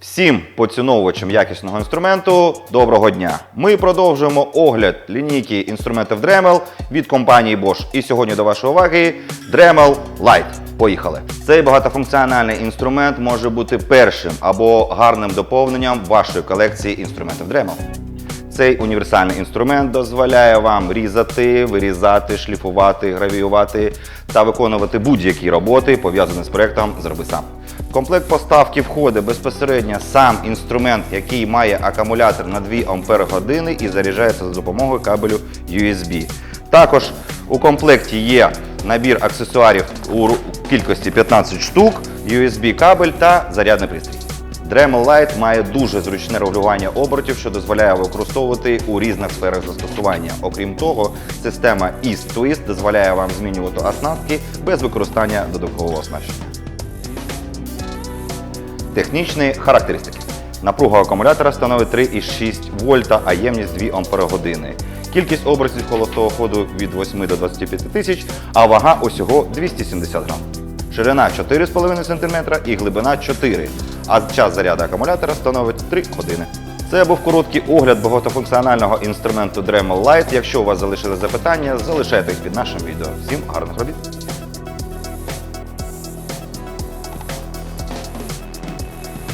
Всім поціновувачам якісного інструменту доброго дня. Ми продовжуємо огляд лінійки інструментів Dremel від компанії Bosch. І сьогодні до вашої уваги Dremel Lite. Поїхали. Цей багатофункціональний інструмент може бути першим або гарним доповненням вашої колекції інструментів Dremel. Цей універсальний інструмент дозволяє вам різати, вирізати, шліфувати, гравіювати та виконувати будь-які роботи, пов'язані з проектом Зроби сам. В комплект поставки входить безпосередньо сам інструмент, який має акумулятор на 2 Ампер години і заряджається за допомогою кабелю USB. Також у комплекті є набір аксесуарів у кількості 15 штук, USB кабель та зарядний пристрій. Dremel Lite має дуже зручне регулювання обертів, що дозволяє використовувати у різних сферах застосування. Окрім того, система East Twist дозволяє вам змінювати оснастки без використання додаткового оснащення. Технічні характеристики. Напруга акумулятора становить 3,6 вольта, а ємність 2 Ампер-години. Кількість обертів холостого ходу від 8 до 25 тисяч, а вага усього 270 грам. Ширина 4,5 см і глибина 4, а час заряду акумулятора становить 3 години. Це був короткий огляд багатофункціонального інструменту Dremel Lite. Якщо у вас залишили запитання, залишайте їх під нашим відео. Всім гарних робіт!